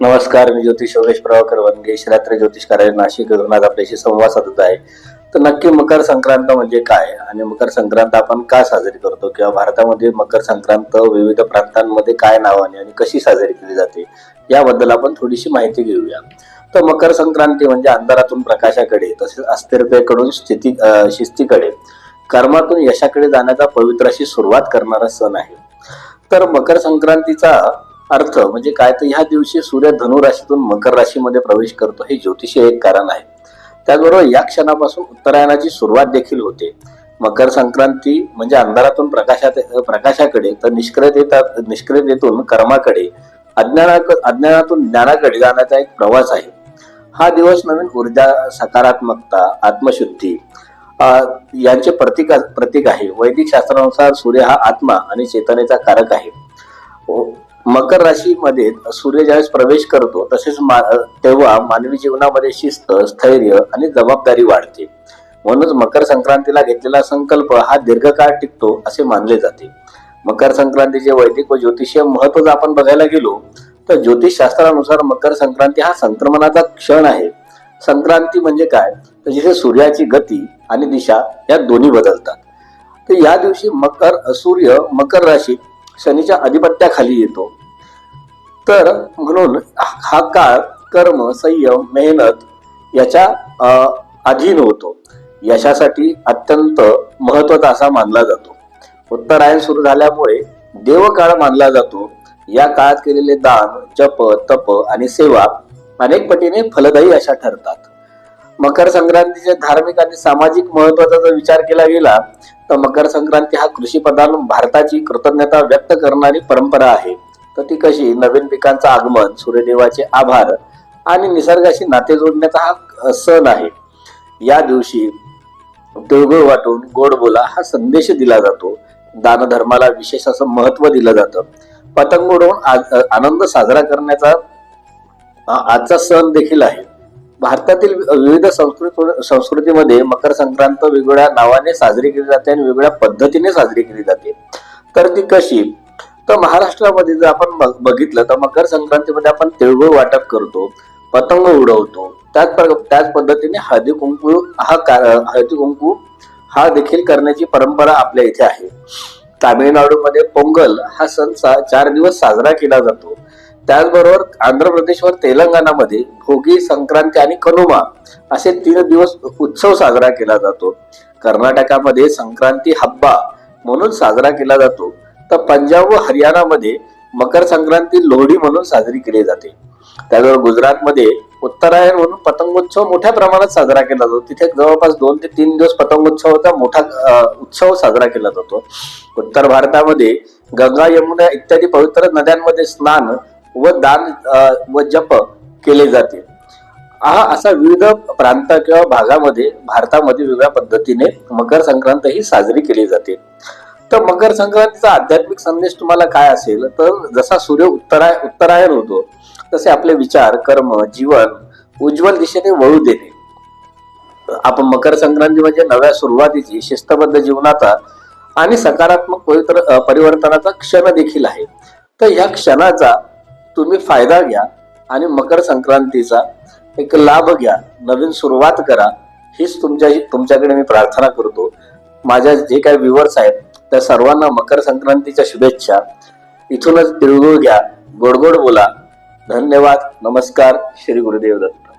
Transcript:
नमस्कार मी ज्योतिष योगेश प्रभाकर वनगे श्रात्र ज्योतिष कार्यालय नाशिक आज आपल्याशी संवाद साधत आहे. तर नक्की मकर संक्रांत म्हणजे काय? आणि मकर संक्रांत आपण का साजरी करतो? किंवा भारतामध्ये मकर संक्रांत विविध प्रांतांमध्ये काय नावाने आणि कशी साजरी केली जाते? याबद्दल आपण थोडीशी माहिती घेऊया. तर मकर संक्रांती म्हणजे अंधारातून प्रकाशाकडे तसेच अस्थिरतेकडून स्थिती शिस्तीकडे कर्मातून यशाकडे जाण्याचा पवित्राशी सुरुवात करणारा सण आहे. तर मकर संक्रांतीचा अर्थ म्हणजे काय? तर ह्या दिवशी सूर्य धनुराशीतून मकर राशीमध्ये प्रवेश करतो. हे ज्योतिषी एक कारण आहे. त्याचबरोबर या क्षणापासून उत्तरायणाची सुरुवात देखील होते. मकर संक्रांती म्हणजे अंधारातून प्रकाशात प्रकाशाकडे तर निष्क्रियतेता निष्क्रियतेतून कर्माकडे अज्ञाना अज्ञानातून ज्ञानाकडे जाण्याचा एक प्रवास आहे. हा दिवस नवीन ऊर्जा सकारात्मकता आत्मशुद्धी यांचे प्रतीक प्रतीक आहे. वैदिक शास्त्रानुसार सूर्य हा आत्मा आणि चेतनेचा कारक आहे. व- मकर राशीमध्ये सूर्य ज्यावेळेस प्रवेश करतो तसेच मा- तेव्हा मानवी जीवनामध्ये शिस्त स्थैर्य आणि जबाबदारी वाढते. म्हणूनच मकर संक्रांतीला घेतलेला संकल्प हा दीर्घकाळ टिकतो असे मानले जाते. मकर संक्रांतीचे वैदिक व ज्योतिषीय महत्त्व जर आपण बघायला गेलो तर ज्योतिष शास्त्रानुसार मकर संक्रांती हा संक्रमणाचा क्षण आहे. संक्रांती म्हणजे काय? तर जिथे सूर्याची गती आणि दिशा या दोन्ही बदलतात. तर या दिवशी मकर सूर्य मकर राशीत शनीच्या अधिपत्याखाली येतो. तर म्हणून हा काळ कर्म संयम मेहनत याच्या अधीन होतो. यशासाठी अत्यंत महत्त्वाचा असा मानला जातो. उत्तरायण सुरू झाल्यामुळे देवकाळ मानला जातो. या काळात केलेले दान जप तप आणि सेवा अनेक पटीने फलदायी अशा ठरतात. मकर संक्रांतीचे धार्मिक आणि सामाजिक महत्त्वाचा जर विचार केला गेला तर मकर संक्रांती हा कृषी प्रधान भारताची कृतज्ञता व्यक्त करणारी परंपरा आहे. तर ती कशी? नवीन पिकांचं आगमन सूर्यदेवाचे आभार आणि निसर्गाशी नाते जोडण्याचा हा सण आहे. या दिवशी तिळगुळ वाटून गोड बोला हा संदेश दिला जातो. दानधर्माला विशेष असं महत्त्व दिलं जातं. पतंग उडवून आज- आनंद साजरा करण्याचा आजचा सण देखील आहे. भारतातील विविध संस्कृती संस्कृतीमध्ये मकर संक्रांत वेगवेगळ्या नावाने साजरी केली जाते आणि वेगवेगळ्या पद्धतीने साजरी केली जाते. तर ती कशी? तर महाराष्ट्रामध्ये जर आपण बघ- बघितलं तर मकर संक्रांतीमध्ये आपण तिळगुळ वाटप करतो पतंग उडवतो. त्याच प्र- त्याच पद्धतीने हळदी कुंकू हा का- हळदी कुंकू हा देखील करण्याची परंपरा आपल्या इथे आहे. तामिळनाडूमध्ये पोंगल हा सण सा- चार दिवस साजरा केला जातो. त्याचबरोबर आंध्र प्रदेश व तेलंगणामध्ये भोगी संक्रांती आणि कनुमा असे तीन दिवस उत्सव साजरा केला जातो. कर्नाटकामध्ये संक्रांती हब्बा म्हणून साजरा केला जातो. तर पंजाब व हरियाणामध्ये मकर संक्रांती लोहडी म्हणून साजरी केली जाते. त्याचबरोबर गुजरातमध्ये उत्तरायण म्हणून पतंगोत्सव मोठ्या प्रमाणात साजरा केला जातो. तिथे जवळपास दोन ते तीन दिवस पतंगोत्सवाचा मोठा उत्सव साजरा केला जातो. उत्तर भारतामध्ये गंगा यमुना इत्यादी पवित्र नद्यांमध्ये स्नान व दान व जप केले जाते. हा असा विविध प्रांत किंवा भागामध्ये भारतामध्ये वेगळ्या पद्धतीने मकर संक्रांत ही साजरी केली जाते. तर मकर संक्रांतीचा आध्यात्मिक संदेश तुम्हाला काय असेल तर जसा सूर्य उत्तराय उत्तरायण होतो तसे आपले विचार कर्म जीवन उज्ज्वल दिशेने वळू देणे आपण मकर संक्रांती म्हणजे नव्या सुरुवातीची शिस्तबद्ध जीवनाचा आणि सकारात्मक पवित्र परिवर्तनाचा क्षण देखील आहे. तर ह्या क्षणाचा तुम्ही फायदा घ्या आणि मकर संक्रांतीचा एक लाभ घ्या. नवीन सुरुवात करा. हीच तुमच्या तुमच्याकडे मी प्रार्थना करतो. माझ्या जे काही व्ह्युअर्स आहेत त्या सर्वांना मकर संक्रांतीच्या शुभेच्छा. इथूनच तिळगुळ घ्या. गोड गोड बोला. धन्यवाद. नमस्कार. श्री गुरुदेव दत्त.